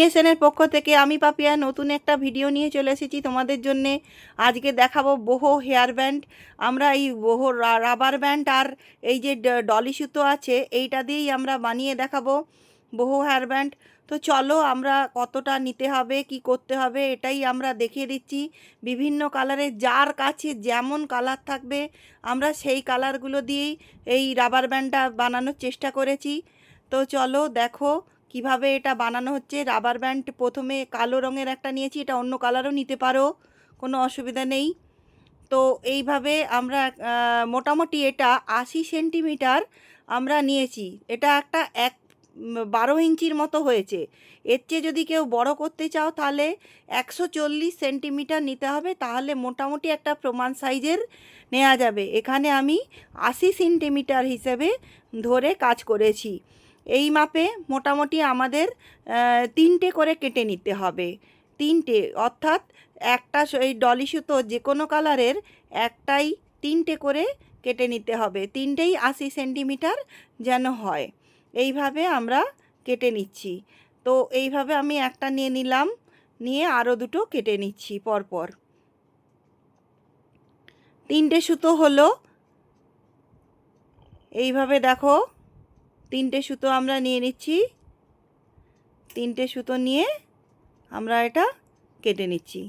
ক্রিয়েশনের পক্ষ থেকে আমি পাপিয়া নতুন একটা ভিডিও নিয়ে চলে এসেছি তোমাদের জন্যে। আজকে দেখাবো বহু হেয়ার ব্যান্ড। আমরা এই বহু রাবার ব্যান্ড আর এই যে ডলি সুতো আছে, এইটা দিয়েই আমরা বানিয়ে দেখাবো বহু হেয়ার ব্যান্ড। তো চলো আমরা কতটা নিতে হবে, কি করতে হবে, এটাই আমরা দেখিয়ে দিচ্ছি। বিভিন্ন কালারের যার কাছে যেমন কালার থাকবে, আমরা সেই কালারগুলো দিয়েই এই রাবার ব্যান্ডটা বানানোর চেষ্টা করেছি। তো চলো দেখো কীভাবে এটা বানানো হচ্ছে? রাবার ব্যান্ড প্রথমে কালো রঙের একটা নিয়েছি, এটা অন্য কালারও নিতে পারো, কোনো অসুবিধা নেই। তো এইভাবে আমরা মোটামুটি এটা আশি সেন্টিমিটার আমরা নিয়েছি। এটা একটা এক বারো ইঞ্চির মতো হয়েছে। এর চেয়ে যদি কেউ বড় করতে চাও, তাহলে একশো চল্লিশ সেন্টিমিটার নিতে হবে, তাহলে মোটামুটি একটা প্রমাণ সাইজের নেওয়া যাবে। এখানে আমি আশি সেন্টিমিটার হিসেবে ধরে কাজ করেছি। এই মাপে মোটামুটি আমাদের তিনটে করে কেটে নিতে হবে। তিনটে, অর্থাৎ একটা এই ডলি সুতো যে কোনো কালারের একটাই তিনটে করে কেটে নিতে হবে। তিনটেই আশি সেন্টিমিটার যেন হয়। এইভাবে আমরা কেটে নিচ্ছি। তো এইভাবে আমি একটা নিয়ে নিলাম, নিয়ে আরও দুটো কেটে নিচ্ছি পরপর। তিনটে সুতো হলো। এইভাবে দেখো তিনটে সুতো আমরা নিয়ে নিচ্ছি। তিনটে সুতো নিয়ে আমরা এটা কেটে নিচ্ছি।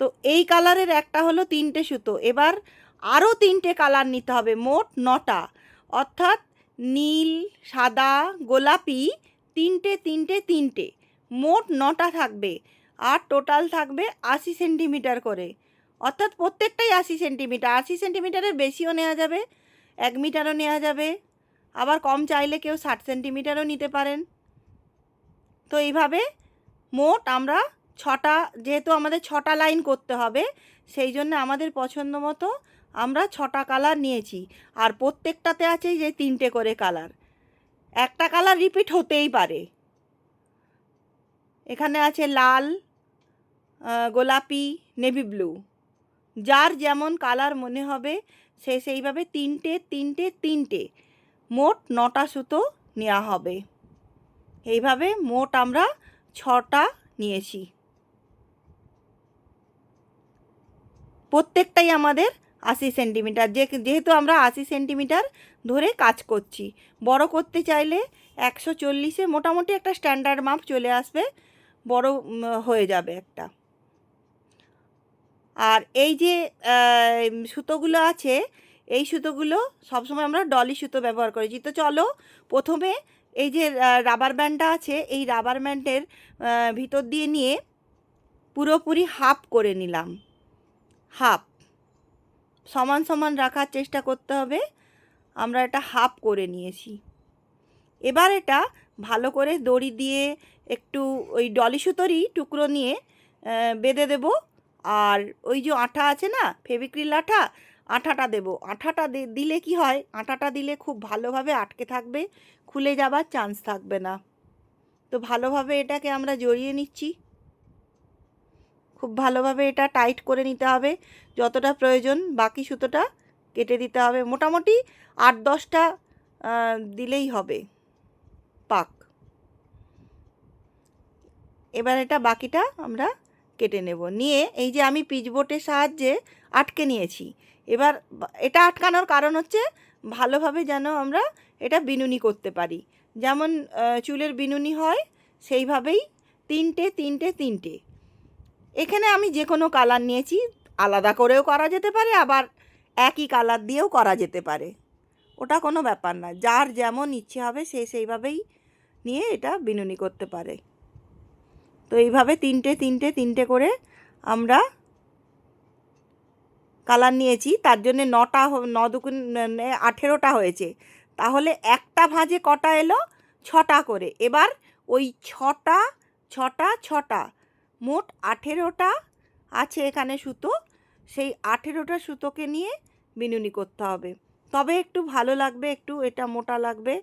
তো এই কালারের একটা হলো তিনটে সুতো। এবার আরও তিনটে কালার নিতে হবে, মোট নটা। অর্থাৎ নীল, সাদা, গোলাপি, তিনটে তিনটে তিনটে। মোট নটা থাকবে। আর টোটাল থাকবে আশি সেন্টিমিটার করে। অর্থাৎ প্রত্যেকটাই আশি সেন্টিমিটার। আশি সেন্টিমিটারের বেশিও নেওয়া যাবে, এক মিটারও নেওয়া যাবে। আবার কম চাইলে কেউ ষাট সেন্টিমিটারও নিতে পারেন। তো এইভাবে মোট আমরা ছটা, যেহেতু আমাদের ছটা লাইন করতে হবে, সেই জন্য আমাদের পছন্দ মতো আমরা ছটা কালার নিয়েছি। আর প্রত্যেকটাতে আছে যে তিনটে করে কালার। একটা কালার রিপিট হতেই পারে। এখানে আছে লাল গোলাপি, নেভি ব্লু। যার যেমন কালার মনে হবে, সে সেইভাবে তিনটে তিনটে তিনটে মোট নটা সুতো নেওয়া হবে। এইভাবে মোট আমরা ছটা নিয়েছি। প্রত্যেকটাই আমাদের আশি সেন্টিমিটার। যে, যেহেতু আমরা আশি সেন্টিমিটার ধরে কাজ করছি, বড় করতে চাইলে একশো চল্লিশে মোটামুটি একটা স্ট্যান্ডার্ড মাপ চলে আসবে, বড় হয়ে যাবে একটা। আর এই যে সুতোগুলো আছে এই সুতোগুলো সবসময় আমরা ডলি সুতো ব্যবহার করেছি তো চলো প্রথমে এই যে রাবার ব্যান্ডটা আছে, এই রাবার ব্যান্ডের ভিতর দিয়ে নিয়ে পুরোপুরি হাফ করে নিলাম। হাফ সমান সমান রাখার চেষ্টা করতে হবে। আমরা এটা হাফ করে নিয়েছি। এবার এটা ভালো করে দড়ি দিয়ে একটু ওই ডলি সুতোরই টুকরো নিয়ে বেঁধে দেব। আর ওই যে আঠা আছে না ফেবিক্রিল আঠা আঠাটা দেব। আঠাটা দিলে কি হয়? আঠাটা দিলে খুব ভালোভাবে আটকে থাকবে, খুলে যাবার চান্স থাকবে না। তো ভালোভাবে এটাকে আমরা জড়িয়ে নিচ্ছি। খুব ভালোভাবে এটা টাইট করে নিতে হবে। যতটা প্রয়োজন বাকি সুতোটা কেটে দিতে হবে। মোটামুটি আট দশটা দিলেই হবে। পাক। এবার এটা বাকিটা আমরা কেটে নেব। নিয়ে এই যে আমি পিচবোর্ডের সাহায্যে আটকে নিয়েছি। এবার এটা আটকানোর কারণ হচ্ছে ভালোভাবে যেন আমরা এটা বিনুনি করতে পারি। যেমন চুলের বিনুনি হয়, সেইভাবেই তিনটে তিনটে তিনটে। এখানে আমি যে কোনো কালার নিয়েছি, আলাদা করেও করা যেতে পারে, আবার একই কালার দিয়েও করা যেতে পারে। ওটা কোনো ব্যাপার না, যার যেমন ইচ্ছে হবে সে সেইভাবেই নিয়ে এটা বিনুনি করতে পারে। তো এইভাবে তিনটে তিনটে তিনটে করে আমরা কালার নিয়েছি, তার জন্যে নটা ন দুগুণ আঠেরোটা হয়েছে। তাহলে একটা ভাঁজে কটা এলো? ছটা করে। এবার ওই ছটা ছটা ছটা, মোট আঠেরোটা আছে এখানে সুতো। সেই আঠেরোটা সুতোকে নিয়ে বিনুনি করতে হবে। তবে একটু ভালো লাগবে, একটু এটা মোটা লাগবে।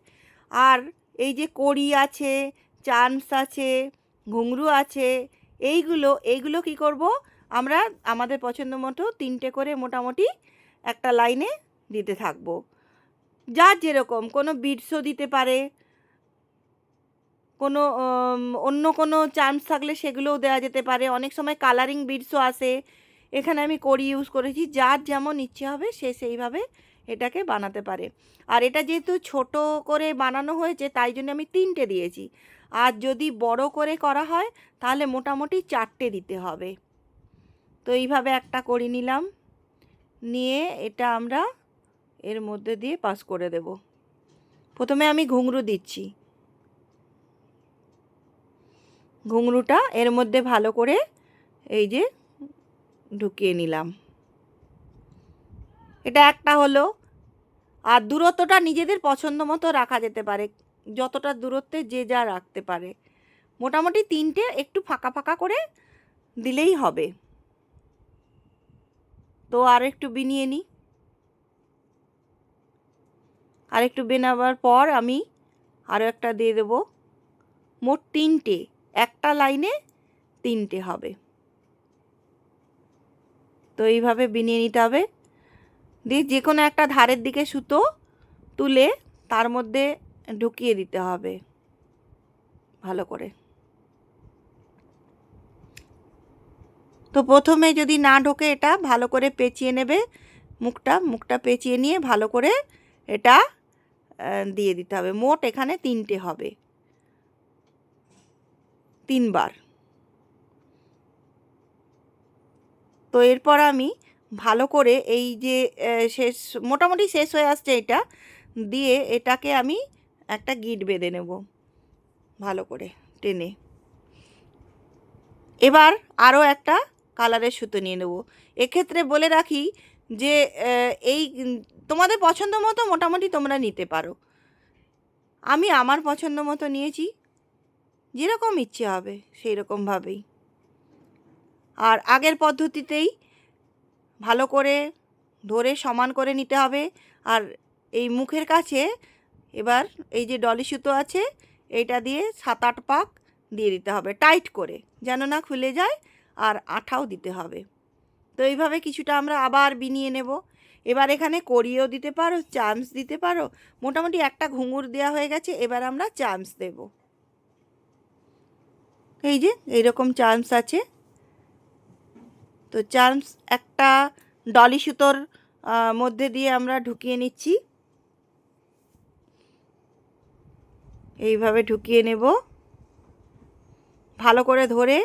আর এই যে কড়ি আছে, চান্স আছে, ঘুঙরু আছে, এইগুলো এইগুলো কি করব? আমরা আমাদের পছন্দ মতো তিনটে করে মোটামুটি একটা লাইনে দিতে থাকব। যার যেরকম, কোনো বিটসও দিতে পারে, কোনো অন্য কোনো চান্স থাকলে সেগুলোও দেওয়া যেতে পারে। অনেক সময় কালারিং বিডসও আসে। এখানে আমি করি ইউজ করেছি, যার যেমন ইচ্ছে হবে সে সেইভাবে এটাকে বানাতে পারে। আর এটা যেহেতু ছোট করে বানানো হয়েছে, তাই জন্য আমি তিনটে দিয়েছি। আর যদি বড় করে করা হয়, তাহলে মোটামুটি চারটে দিতে হবে। তো এইভাবে একটা করে নিলাম। নিয়ে এটা আমরা এর মধ্যে দিয়ে পাস করে দেব। প্রথমে আমি ঘুঙরু দিচ্ছি। ঘুঙরুটা এর মধ্যে ভালো করে এই যে ঢুকিয়ে নিলাম। এটা একটা হলো। আর দূরত্বটা নিজেদের পছন্দ মতো রাখা যেতে পারে। যতটা দূরত্বে যে যা রাখতে পারে। মোটামুটি তিনটে একটু ফাঁকা ফাঁকা করে দিলেই হবে। তো আর একটু বিনিয়ে নিই। আর একটু বেনাবার পর আমি আরও একটা দিয়ে দেব। মোট তিনটে, একটা লাইনে তিনটে হবে। তো এইভাবে বিনিয়ে নিতে হবে। দিয়ে যে কোনো একটা ধারের দিকে সুতো তুলে তার মধ্যে ঢুকিয়ে দিতে হবে। ভালো করে। তো প্রথমে যদি না ঢোকে এটা, ভালো করে পেঁচিয়ে নেবে মুখটা মুখটা পেঁচিয়ে নিয়ে ভালো করে এটা দিয়ে দিতে হবে। মোট এখানে তিনটে হবে। তিনবার। তো এরপর আমি ভালো করে এই যে শেষ, মোটামুটি শেষ হয়ে আসছে এটা, দিয়ে এটাকে আমি একটা গিট বেঁধে নেব ভালো করে টেনে। এবার আরও একটা কালারের সুতো নিয়ে নেব। এক্ষেত্রে বলে রাখি যে এই তোমাদের পছন্দ মতো মোটামুটি তোমরা নিতে পারো। আমি আমার পছন্দ মতো নিয়েছি, যেরকম ইচ্ছে হবে সেই রকমভাবেই আর আগের পদ্ধতিতেই ভালো করে ধরে সমান করে নিতে হবে। আর এই মুখের কাছে এবার এই যে ডলি সুতো আছে, এইটা দিয়ে সাত আট পাক দিয়ে দিতে হবে, টাইট করে, যেন না খুলে যায়। আর আঠাও দিতে হবে। তো এইভাবে কিছুটা আমরা আবার বিনিয়ে নেব। এবার এখানে করিয়েও দিতে পারো, চামচ দিতে পারো। মোটামুটি একটা ঘুঙুর দেওয়া হয়ে গেছে, এবার আমরা চামচ দেব। এই যে, এইরকম চামচ আছে। তো চামচ একটা ডলি সুতোর মধ্যে দিয়ে আমরা ঢুকিয়ে নিচ্ছি। এইভাবে ঢুকিয়ে নেব। ভালো করে ধরে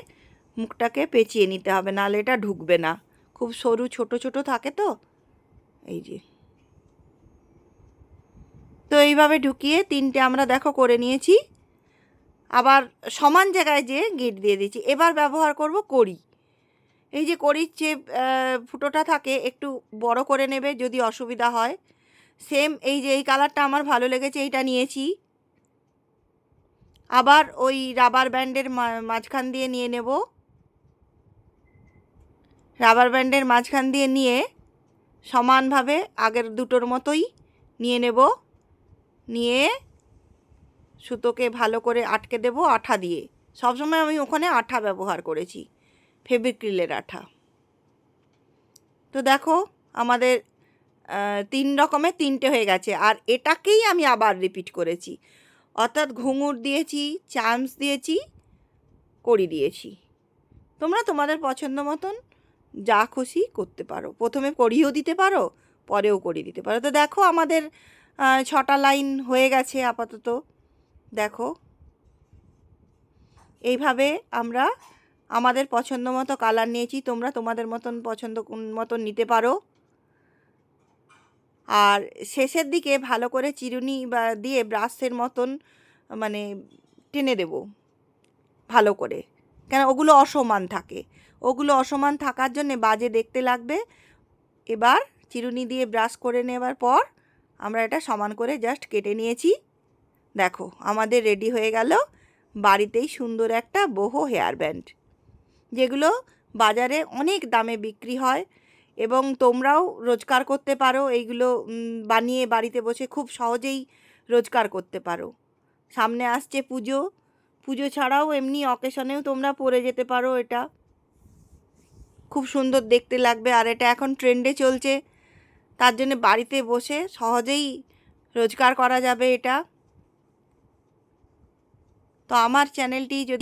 মুখটাকে পেঁচিয়ে নিতে হবে, নাহলে এটা ঢুকবে না। খুব সরু, ছোট ছোট থাকে তো। এই যে। তো এইভাবে ঢুকিয়ে তিনটে আমরা দেখো করে নিয়েছি। আবার সমান জায়গায় যে গিট দিয়ে দিচ্ছি এবার ব্যবহার করব কড়ি। এই যে কড়ির যে ফুটোটা থাকে, একটু বড় করে নেবে যদি অসুবিধা হয়। সেম এই যে, এই কালারটা আমার ভালো লেগেছে, এইটা নিয়েছি। আবার ওই রাবার ব্যান্ডের মাঝখান দিয়ে নিয়ে নেব। রাবার ব্যান্ডের মাঝখান দিয়ে নিয়ে সমানভাবে আগের দুটোর মতোই নিয়ে নেব। নিয়ে সুতোকে ভালো করে আটকে দেব আঠা দিয়ে। সবসময় আমি ওখানে আঠা ব্যবহার করেছি ফেব্রিক্রিলের আঠা। তো দেখো, আমাদের তিন রকমের তিনটে হয়ে গেছে। আর এটাকেই আমি আবার রিপিট করেছি। অর্থাৎ ঘুঙুর দিয়েছি, চামচ দিয়েছি, কড়ি দিয়েছি। তোমরা তোমাদের পছন্দ মতন যা খুশি করতে পারো। প্রথমে করিয়েও দিতে পারো, পরেও করিয়ে দিতে পারো। তো দেখো আমাদের ছটা লাইন হয়ে গেছে আপাতত। দেখো। এইভাবে আমরা আমাদের পছন্দ মতো কালার নিয়েছি, তোমরা তোমাদের মতন পছন্দ মতন নিতে পারো। আর শেষের দিকে ভালো করে চিরুনি বা দিয়ে ব্রাশের মতন মানে টেনে দেব। ভালো করে। কেন, ওগুলো অসমান থাকে। ওগুলো অসমান থাকার জন্যে বাজে দেখতে লাগবে। এবার চিরুনি দিয়ে ব্রাশ করে নেবার পর আমরা এটা সমান করে জাস্ট কেটে নিয়েছি। দেখো, আমাদের রেডি হয়ে গেল বাড়িতেই সুন্দর একটা বহু হেয়ার ব্যান্ড যেগুলো বাজারে অনেক দামে বিক্রি হয় এবং তোমরাও রোজগার করতে পারো। এইগুলো বানিয়ে বাড়িতে বসে খুব সহজেই রোজগার করতে পারো। সামনে আসছে পুজো। পুজো ছাড়াও এমনি অকেশনেও তোমরা পরে যেতে পারো এটা। খুব সুন্দর দেখতে লাগবে আর এটা এখন ট্রেন্ডে চলছে। তার জন্য বাড়িতে বসে সহজেই রোজগার করা যাবে এটা। তো আমার চ্যানেলটি যদি